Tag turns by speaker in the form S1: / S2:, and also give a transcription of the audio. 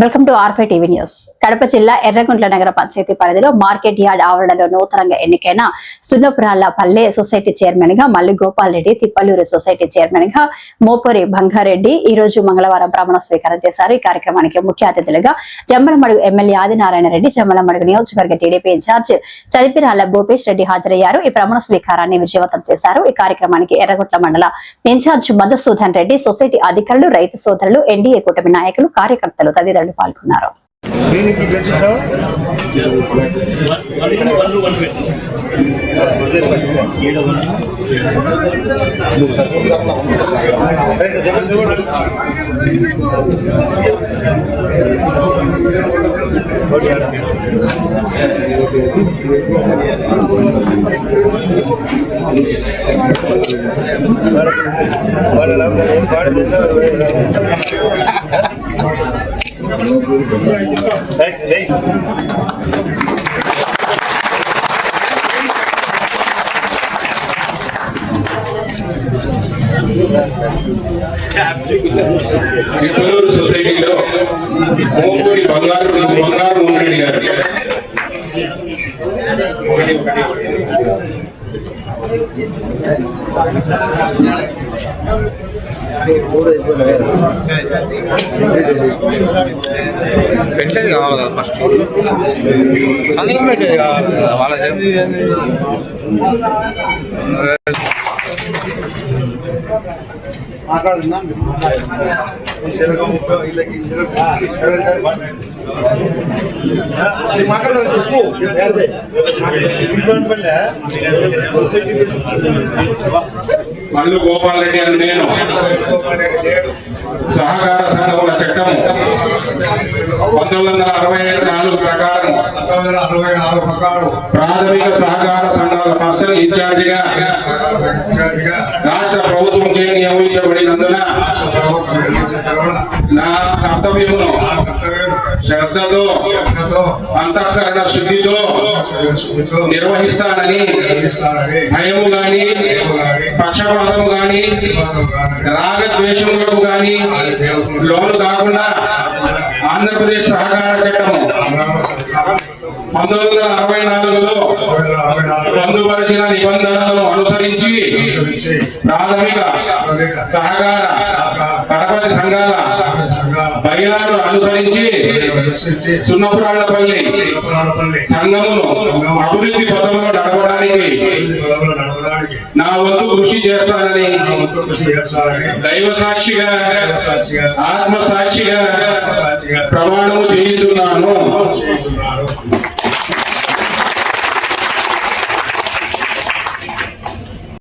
S1: Welcome to ఆర్ఫై TV news. Kadapa జిల్లా ఎర్రగుంట్ల నగర పంచాయతీ పరిధిలో మార్కెట్ యార్డ్ ఆవరణలో నూతనంగా ఎన్నికైన సున్నపురాళ్ళ పల్లె సొసైటీ చైర్మన్గా మల్లి గోపాల్ రెడ్డి తిప్పలూరు సొసైటీ చైర్మన్గా మోపూరి బంగారెడ్డి ఈ రోజు మంగళవారం ప్రమాణ స్వీకారం చేశారు. ఈ కార్యక్రమానికి ముఖ్య అతిథులుగా జమ్మలమడుగు ఎమ్మెల్యే ఆదినారాయణ రెడ్డి జమ్మలమడుగు నియోజకవర్గ టీడీపీ ఇన్ఛార్జ్ చదిపిరాళ్ళ భూపేష్ రెడ్డి హాజరయ్యారు. ఈ ప్రమాణ స్వీకారాన్ని విజయవంతం చేశారు. ఈ కార్యక్రమానికి ఎర్రగుంట్ల మండల ఇన్ఛార్జ్ మధుసూదన్ రెడ్డి సొసైటీ అధికారులు రైతు సోదరులు ఎన్డీఏ కూటమి నాయకులు కార్యకర్తలు తదితరులు పాల్గొన్నారు
S2: దీనికి గెలిచేసావా
S3: తిరుపలూరు సొసైటీలో బంగారు బంగారు
S4: పెట్టేది కావాలి కదా ఫస్ట్ సంతకం పెట్టేది కావాలి కదా వాళ్ళది
S2: మాట్లాడుతున్నాం మాట్లాడాలి చెప్పు.
S3: మల్లు గోపాల్ రెడ్డి అని నేను. సహకార సంఘముల చట్టం పంతొమ్మిది వందల అరవై నాలుగు ప్రకారం
S2: అరవై నాలుగు ప్రకారం
S3: ప్రాథమిక సహకార సంఘాల పర్సన్ ఇన్ఛార్జిగా రాష్ట్ర ప్రభుత్వం చే నియమించబడినందున నా కర్తవ్యమును శ్రద్ధతో అంతఃకరణ శుద్ధితో నిర్వహిస్తానని భయము గాని పక్షపాతము గాని రాగద్వేషములకు గాని లోను కాకుండా ఆంధ్రప్రదేశ్ సహకార చట్టం పంతొమ్మిది వందల అరవై నాలుగులో పొందుపరిచిన నిబంధనలను అనుసరించి ప్రాథమిక సహకార పరపతి సంఘాల బయలాను అనుసరించి సున్నపురాళ్ళపల్లి సంఘమును అభివృద్ధి పథంలో నడపడానికి నా వంతు కృషి చేస్తానని దైవ సాక్షిగా ఆత్మ సాక్షిగా ప్రమాణము చేయించున్నాను.